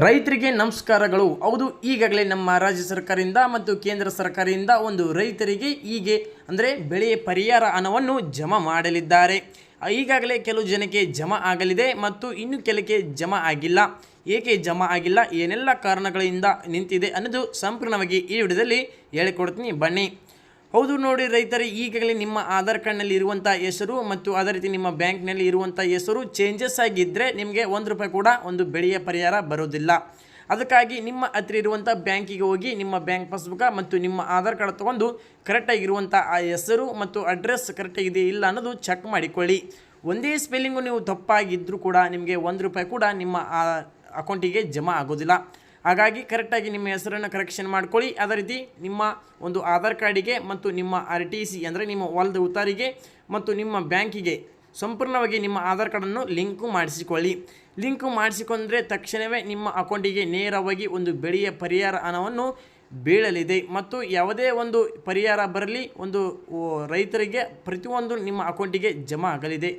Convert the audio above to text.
ರೈತರಿಗೆ ನಮಸ್ಕಾರಗಳು. ಹೌದು, ಈಗಾಗಲೇ ನಮ್ಮ ರಾಜ್ಯ ಸರ್ಕಾರದಿಂದ ಮತ್ತು ಕೇಂದ್ರ ಸರ್ಕಾರದಿಂದ ಒಂದು ರೈತರಿಗೆ ಹೀಗೆ, ಅಂದರೆ ಬೆಳೆ ಪರಿಹಾರ ಹಣವನ್ನು ಜಮಾ ಮಾಡಲಿದ್ದಾರೆ. ಈಗಾಗಲೇ ಕೆಲವು ಜನಕ್ಕೆ ಜಮಾ ಆಗಲಿದೆ ಮತ್ತು ಇನ್ನು ಕೆಲಕ್ಕೆ ಜಮಾ ಆಗಿಲ್ಲ. ಏಕೆ ಜಮಾ ಆಗಿಲ್ಲ? ಏನೆಲ್ಲ ಕಾರಣಗಳಿಂದ ನಿಂತಿದೆ ಅನ್ನೋದು ಸಂಪೂರ್ಣವಾಗಿ ಈ ವಿಡಿಯೋದಲ್ಲಿ ಹೇಳಿಕೊಡ್ತೀನಿ. ಬನ್ನಿ. ಹೌದು ನೋಡಿ ರೈತರೇ, ಈಗಾಗಲೇ ನಿಮ್ಮ ಆಧಾರ್ ಕಾರ್ಡ್ನಲ್ಲಿ ಇರುವಂಥ ಹೆಸರು ಮತ್ತು ಅದೇ ರೀತಿ ನಿಮ್ಮ ಬ್ಯಾಂಕ್ನಲ್ಲಿ ಇರುವಂಥ ಹೆಸರು ಚೇಂಜಸ್ ಆಗಿದ್ದರೆ ನಿಮಗೆ ಒಂದು ರೂಪಾಯಿ ಕೂಡ ಒಂದು ಬೆಳೆಯ ಪರಿಹಾರ ಬರೋದಿಲ್ಲ. ಅದಕ್ಕಾಗಿ ನಿಮ್ಮ ಹತ್ರ ಇರುವಂಥ ಬ್ಯಾಂಕಿಗೆ ಹೋಗಿ ನಿಮ್ಮ ಬ್ಯಾಂಕ್ ಪಾಸ್ಬುಕ್ ಮತ್ತು ನಿಮ್ಮ ಆಧಾರ್ ಕಾರ್ಡ್ ತೊಗೊಂಡು ಕರೆಕ್ಟಾಗಿರುವಂಥ ಆ ಹೆಸರು ಮತ್ತು ಅಡ್ರೆಸ್ ಕರೆಕ್ಟಾಗಿದೆ ಇಲ್ಲ ಅನ್ನೋದು ಚೆಕ್ ಮಾಡಿಕೊಳ್ಳಿ. ಒಂದೇ ಸ್ಪೆಲ್ಲಿಂಗು ನೀವು ತಪ್ಪಾಗಿದ್ದರೂ ಕೂಡ ನಿಮಗೆ ಒಂದು ರೂಪಾಯಿ ಕೂಡ ನಿಮ್ಮ ಅಕೌಂಟಿಗೆ ಜಮಾ ಆಗೋದಿಲ್ಲ. ಹಾಗಾಗಿ ಕರೆಕ್ಟಾಗಿ ನಿಮ್ಮ ಹೆಸರನ್ನು ಕರೆಕ್ಷನ್ ಮಾಡ್ಕೊಳ್ಳಿ. ಅದೇ ರೀತಿ ನಿಮ್ಮ ಒಂದು ಆಧಾರ್ ಕಾರ್ಡಿಗೆ ಮತ್ತು ನಿಮ್ಮ ಆರ್ ಟಿ ಸಿ ಅಂದರೆ ನಿಮ್ಮ ಹೊಲದ ಉತ್ತಾರಿಗೆ ಮತ್ತು ನಿಮ್ಮ ಬ್ಯಾಂಕಿಗೆ ಸಂಪೂರ್ಣವಾಗಿ ನಿಮ್ಮ ಆಧಾರ್ ಕಾರ್ಡನ್ನು ಲಿಂಕು ಮಾಡಿಸಿಕೊಳ್ಳಿ. ಲಿಂಕು ಮಾಡಿಸಿಕೊಂಡ್ರೆ ತಕ್ಷಣವೇ ನಿಮ್ಮ ಅಕೌಂಟಿಗೆ ನೇರವಾಗಿ ಒಂದು ಬೆಳೆಯ ಪರಿಹಾರ ಹಣವನ್ನು ಬೀಳಲಿದೆ. ಮತ್ತು ಯಾವುದೇ ಒಂದು ಪರಿಹಾರ ಬರಲಿ, ಒಂದು ರೈತರಿಗೆ ಪ್ರತಿಯೊಂದು ನಿಮ್ಮ ಅಕೌಂಟಿಗೆ ಜಮಾ ಆಗಲಿದೆ.